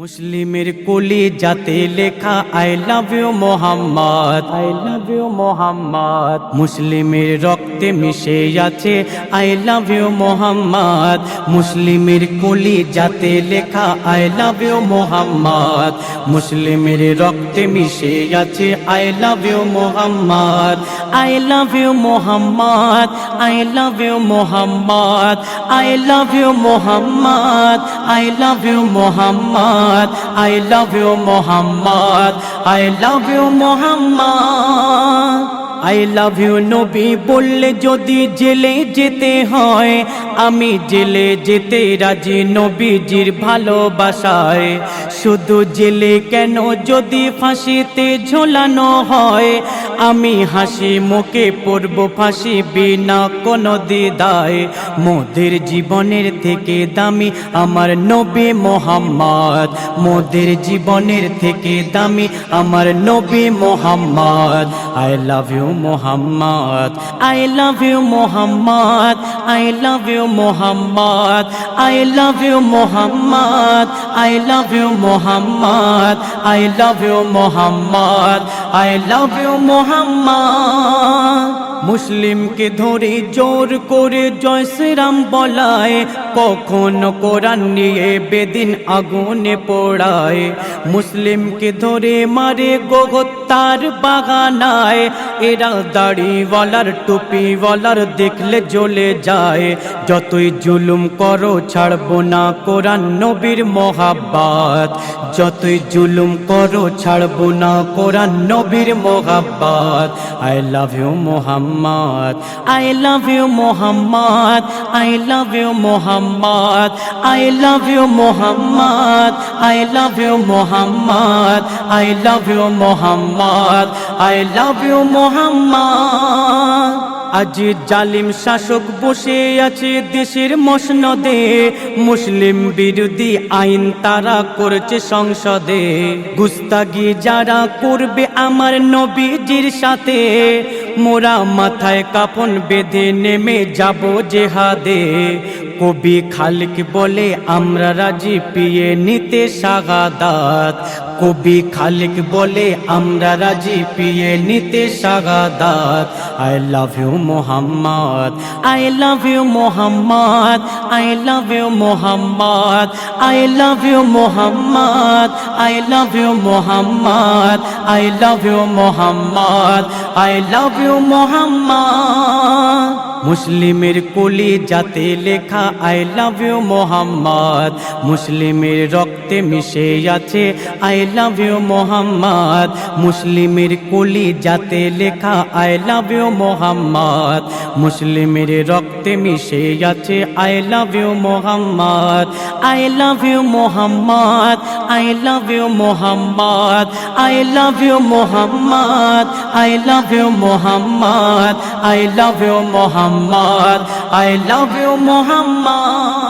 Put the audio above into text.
মুসলিমের কলি যাতে লেখা I love you Mohammad. I love you Mohammad. মুসলিমের রক্তে মিশে আছে আই লাভ ইউ মোহাম্মদ। মুসলিমের কলি যাতে লেখা আই লাভ ইউ মোহাম্মদ। মুসলিমের রক্তে মিশে আছে I love you Mohammad. I love you Mohammad. I love you Mohammad. I love you Mohammad. I love you Mohammad. I love you Mohammad I love you Mohammad I love you নবী বললে যদি জেলে যেতে হয়, আমি জেলে যেতে রাজি নবীজির ভালোবাসায়। শুধু জেলে কেন যদি ফাঁসিতে ঝোলানো হয়, আমি হাসি মুখে পড়ব ফাঁসি বিনা কোনো দিদায় মোদের জীবনের থেকে দামি আমার নবী মোহাম্মদ, মোদের জীবনের থেকে দামি আমার নবী Mohammad. I love you Mohammad I love you Mohammad I love you Mohammad I love you Mohammad I love you Mohammad I love you Mohammad I love you Mohammad মুসলিমকে ধরে জোর করে জয় শ্রীরাম বলায়, কখনো কোরআন নিয়ে বেদিন আগুনে পোড়ায়। মুসলিমকে ধরে মারে গোগত্তার বাগানায়, এরা দাড়িওয়ালার, টুপিওয়ালার দেখলে জ্বলে যায়। যতই জুলুম করো, ছাড়বো না কোরআন নবীর মোহাব্বাত। যতই জুলুম করো, ছাড়বো না কোরআন নবীর Mohabbat. I love you Mohammad. I love you Mohammad. I love you Mohammad. I love you Mohammad. I love you Mohammad. I love you Mohammad. I love you Mohammad. আজ জালিম শাসক বসে আছে দেশের মসনদে। মুসলিম বিরোধী আইন তারা করছে সংসদে। গুস্তাগি যারা করবে আমার নবীজির সাথে। মোরা মাথায় কাপন বেঁধে নেমে যাব জেহাদে। কবি খালিক বলে, আমরা রাজি পিয়ে নিতে সাগাদাত। কবি খালিক বলে, আমরা রাজি পিয়ে নিতে সাগাদাত। I love you Mohammad. I love you Mohammad. I love you Mohammad. I love you Mohammad. I love you Mohammad. I love you Mohammad. I love you Mohammad. মুসলিমের কলি যাতে লেখা আই লাভ ইউ মোহাম্মদ। মুসলিমের রক্তে মিশে আছে I love you Mohammad. মুসলিমের কলি যাতে লেখা আই লাভ ইউ মোহাম্মদ। মুসলিমের রক্তে মিশে আছে I love you Mohammad. I love you Mohammad. I love you Mohammad. I love you Mohammad. I love you Mohammad. I love you Mohammad I love you Mohammad